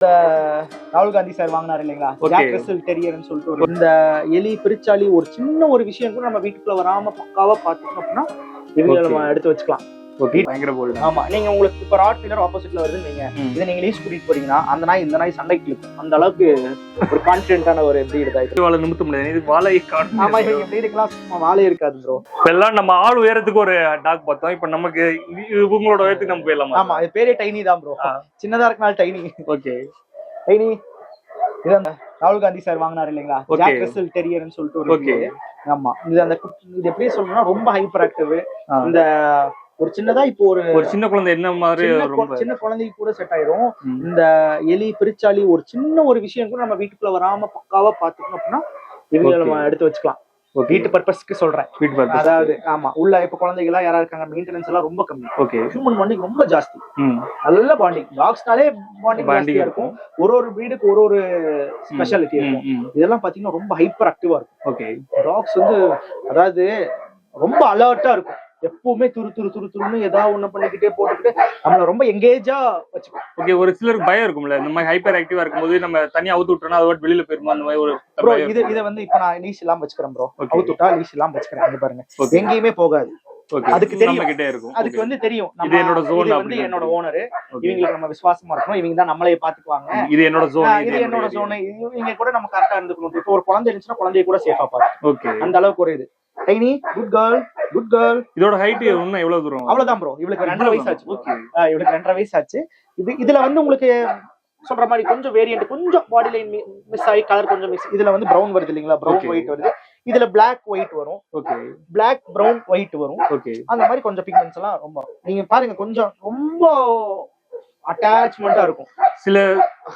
ராகுல் காந்தி சார் வாங்கினாரு இல்லைங்களா. ஜாக் ரசல் டெரியர்னு சொல்லிட்டு இந்த எலி பிரிச்சாலி ஒரு சின்ன ஒரு விஷயம் கூட நம்ம வீட்டுக்குள்ள வராம பக்காவா பாத்துக்கணும் அப்படின்னா இவங்க Okay. நம்ம எடுத்து வச்சுக்கலாம் ஓகே பயங்கர போல்டு ஆமா நீங்க உங்களுக்கு இப்ப ராட் வீலர் ஆப்போசிட்ல வருதுன்னு வைங்க. இதை நீங்க லீஸ் கூட்டிட்டு போறீங்கன்னா அந்த நாய் இந்த நாய் சண்டைக்கு இழுக்கும் அந்த அளவுக்கு ஒரு கான்பிடென்ட்டான ஒரு பிரீடு தான் இது. வாழை நிமித்த முடியாது. இது வாழை காணும். ஆமா இவங்க பிரீடுக்கெல்லாம் சும்மா வாழே இருக்காது ப்ரோ எல்லாம் நம்ம ஆள் உயரத்துக்கு ஒரு டாக் பார்த்தோம். இப்ப நமக்கு இது- இவங்களோட உயரத்துக்கு நம்ம போயிடலாமா? ஆமா இது பேரே டைனி தான் ப்ரோ. சின்னதா இருக்கனால டைனி ஓகே டைனி இது அந்த ராகுல் காந்தி சார் வாங்கினாரு இல்லைங்களா. ஜாக் ரசல் டெரியர்னு சொல்லிட்டு ஒரு. ஆமா. இது அந்த இது எப்படி சொல்லணும்னா ரொம்ப ஹைப்பர் ஆக்டிவ் இந்த ஒரு சின்னதா இப்போ ஒரு ஒரு சின்ன குழந்தை என்ன மாதிரி சின்ன குழந்தைக்கு கூட செட் ஆயிரும். இந்த எலி பிரிச்சாலி ஒரு சின்ன ஒரு விஷயம் கூட நம்ம வீட்டுக்குள்ள வராம பக்காவா பாத்துக்கணும் அப்படின்னா இவங்க Okay. நம்ம எடுத்து வச்சுக்கலாம். வீட்டு பர்பஸ்க்கு சொல்றேன். வீட்டு அதாவது ஆமா உள்ள இப்ப குழந்தைங்க எல்லாம் யாரா இருக்காங்க மெயின்டெனன்ஸ் எல்லாம் ரொம்ப கம்மி. ஓகே ஹியூமன் பாண்டிங் ரொம்ப ஜாஸ்தி. நல்ல பாண்டிங் டாக்ஸ்னாலே பாண்டிங் ஜாஸ்தியா இருக்கும். ஒரு ஒரு வீடுக்கு ஒரு ஒரு ஸ்பெஷாலிட்டி இருக்கும். இதெல்லாம் பாத்தீங்கன்னா ரொம்ப ஹைப்பர் ஆக்டிவா இருக்கும். ஓகே டாக்ஸ் வந்து அதாவது ரொம்ப அலர்ட்டா இருக்கும். எப்பவுமே துரு துரு துரு துருன்னு ஏதாவது ஒண்ணு பண்ணிக்கிட்டே போட்டுக்கிட்டு நம்மள ரொம்ப எங்கேஜா வச்சுக்கும். ஓகே ஒரு சிலருக்கு பயம் இருக்கும்ல. இந்த மாதிரி ஹைப்பர் ஆக்டிவா இருக்கும்போது நம்ம தனியா அவுத்து விட்டோம்னா அது வெளியில போயிருமா? அந்த மாதிரி ஒரு ப்ரோ இது இதை வந்து இப்ப நான் லீஸ் எல்லாம் வச்சுக்கிறேன் ப்ரோ Okay. அவுத்துட்டா லீஸ் எல்லாம் வச்சுக்கிறேன். இங்க பாருங்க. எங்கேயுமே போகாது. அதுக்கு தெரியும். இருக்கும். அதுக்கு. வந்து தெரியும். இது என்னோட இது வந்து என்னோட ஓனர். இவங்களுக்கு நம்ம விசுவாசமா இருக்கணும். இவங்க தான் நம்மளே பாத்துக்குவாங்க. இது என்னோட ஜோன் இது என்னோட ஜோனு இவங்க கூட நம்ம கரெக்டா இருந்துக்கணும். இப்போ ஒரு குழந்தை இருந்துச்சுன்னா குழந்தைய கூட சேஃபா பாத்து அந்த அளவுக்கு ஒரு இது. Tiny good girl good girl இதோட ஹைட் இன்னும் எவ்வளவு தூரம்? அவ்வளவுதான் ப்ரோ இவளுக்கு ரெண்டரை வயசு ஆச்சு ஓகே இவளுக்கு ரெண்டரை வயசு ஆச்சு. இது இதுல வந்து உங்களுக்கு சொல்ற மாதிரி கொஞ்சம் வேரியன்ட் கொஞ்சம் பாடி லைன் மிஸ் ஆகி கலர் கொஞ்சம் மிஸ் இதுல வந்து பிரவுன் வருது இல்லைங்களா? Okay. ஒயிட் வருது. இதுல பிளாக் ஒயிட் வரும். ஓகே பிளாக் பிரவுன் ஒயிட் வரும். ஓகே அந்த மாதிரி கொஞ்சம் பிக்மெண்ட்ஸ் எல்லாம் ரொம்ப நீங்க பாருங்க கொஞ்சம் ரொம்ப அட்டாச்மெண்டா இருக்கும். சில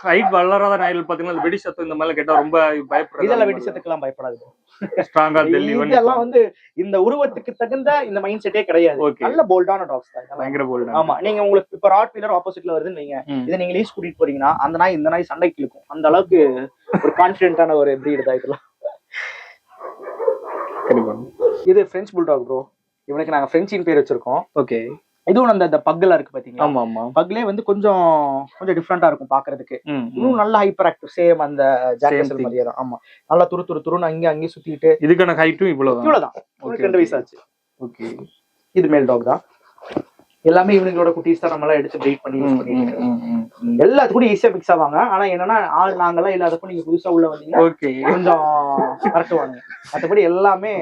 ஹைட் வளராத நாய்கள் பாத்தீங்கன்னா வெடி சத்தம் இந்த மாதிரி கேட்டா ரொம்ப பயப்படுறது இதெல்லாம் வெடி சத்துக்கெல்லாம் பயப்படாது. ஸ்ட்ராங்கா டெல்லி இதெல்லாம் வந்து இந்த உருவத்துக்கு தகுந்த இந்த மைண்ட் செட்டே கிடையாது. நல்ல போல்டான டாக்ஸ் தான். பயங்கர போல்டு ஆமா. நீங்க உங்களுக்கு இப்ப ராட் வீலர் ஆப்போசிட்ல வருதுன்னு வைங்க. இதை நீங்க லீஸ் கூட்டிட்டு போறீங்கன்னா அந்த நாய் இந்த நாய் சண்டைக்கு இழுக்கும். அந்த அளவுக்கு ஒரு கான்பிடென்ட்டான ஒரு பிரீடு தான் இதெல்லாம். இது பிரெஞ்ச் புல்டாக் ப்ரோ இவனுக்கு நாங்க பிரெஞ்சின் பேர் வச்சிருக்கோம். ஓகே இதுவும் அந்த இந்த பக்கெல்லாம் இருக்கு பாத்தீங்களா? ஆமா ஆமா. பக்லே வந்து கொஞ்சம் கொஞ்சம் டிஃப்ரெண்டா இருக்கும் பாக்குறதுக்கு. இன்னும் நல்ல ஹைப்பர் ஆக்டிவ் சேம் அந்த ஜாக்கெட். மாதிரியே தான். ஆமா. நல்லா துரு துரு துருன்னு அங்கே அங்கேயும் சுத்திட்டு. இதுக்கான ஹைட்டும் இவ்வளவுதான். இவ்வளவுதான். உங்களுக்கு ரெண்டு. வயசு ஆச்சு ஓகே இது மேல் டாக் தான். எல்லாமே இவனுங்களோட குட்டீஸ் தான் நம்ம எல்லாம் எடுத்து ப்ரீட் பண்ணி யூஸ் பண்ணிட்டு. எல்லாத்துக்கும் ஈஸியா மிக்ஸ் ஆவாங்க. ஆனா என்னன்னா ஆள் நாங்கெல்லாம் இல்லாதப்ப நீங்க புதுசா உள்ள வந்தீங்கன்னா கொஞ்சம் கரெக்டுவாங்க மற்றபடி எல்லாமே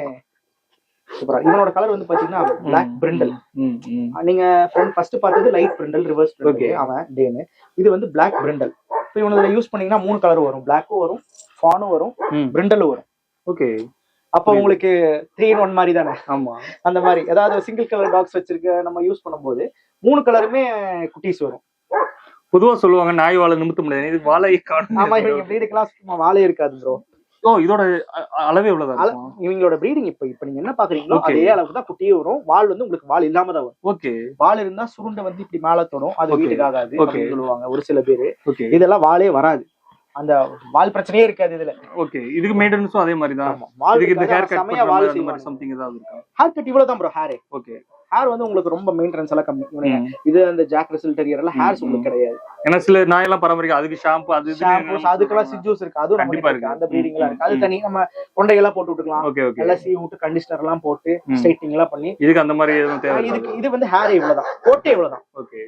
சூப்பரா இவனோட கலர் வந்து பாத்தீங்கன்னா பிளாக் பிரிண்டல் நீங்க ஃப்ரண்ட் ஃபர்ஸ்ட் பார்த்தது லைட் பிரிண்டல் ரிவர்ஸ். ஓகே அவன் டேனு இது வந்து பிளாக் பிரிண்டல் இப்போ இவனதுல யூஸ் பண்ணீங்கன்னா மூணு கலர் வரும். பிளாக்கும் வரும் ஃபானும் வரும் பிரிண்டலும் வரும். ஓகே அப்போ உங்களுக்கு த்ரீ இன் ஒன் மாதிரி தானே? ஆமா. அந்த மாதிரி. ஏதாவது சிங்கிள் கலர் டாக்ஸ் வச்சிருக்க நம்ம யூஸ் பண்ணும்போது மூணு கலருமே குட்டீஸ் வரும். பொதுவா சொல்லுவாங்க நாய் வாழை நிமித்த முடியாது. இது வாழை ஆமா இவங்க காணும். ப்ரீடுக்கெல்லாம் சும்மா வாழே இருக்காது ப்ரோ ஓ இதோட அளவு எவ்வளவுதான் இருக்கும்? இவங்களோட ப்ரீடிங் இப்போ இப்போ நீங்க என்ன பாக்குறீங்களோ. அதே அளவுக்கு தான் குட்டியே வரும். வால் வந்து உங்களுக்கு வால் இல்லாம தான் வரும். ஓகே வால் இருந்தா சுருண்டை வந்து இப்படி மேல தோணும் அது. வீட்டுக்கு ஆகாது சொல்லுவாங்க ஒரு சில பேரு. இதெல்லாம் வாலே வராது. அந்த வால் பிரச்சனையே இருக்காது இதுல. ஓகே இதுக்கு மெயின்டெனன்ஸும் அதே மாதிரி தான். வால் இந்த ஹேர் கட் பண்ற வால் சம்திங் ஏதாவது இருக்கா? ஹேர் கட் இவ்வளவு தான் ப்ரோ ஹேர் ஓகே ஹேர் வந்து உங்களுக்கு ரொம்ப மெயின்டெனன்ஸ் எல்லாம் கம்மி. இது அந்த ஜாக் ரிசல் டெரியர் எல்லாம் ஹேர்ஸ் உங்களுக்கு கிடையாது. ஏன்னா சில நாயெல்லாம் பராமரிக்க அதுக்கு ஷாம்பு அது ஷாம்பூஸ் அதுக்கெல்லாம் சிஜூஸ் இருக்கு. அதுவும் கண்டிப்பா இருக்கு. அந்த ப்ரீடிங் எல்லாம் இருக்கு. அது தனி நம்ம கொண்டையெல்லாம் போட்டு விட்டுக்கலாம். Okay okay. நல்லா சீ விட்டு கண்டிஷனர் எல்லாம் போட்டு. ஸ்ட்ரைட்டிங் எல்லாம் பண்ணி. இதுக்கு அந்த மாதிரி எதுவும் தேவை இதுக்கு இது வந்து ஹேர் இவ்வளவுதான். கோட்டே இவ்வளவுதான். ஓகே.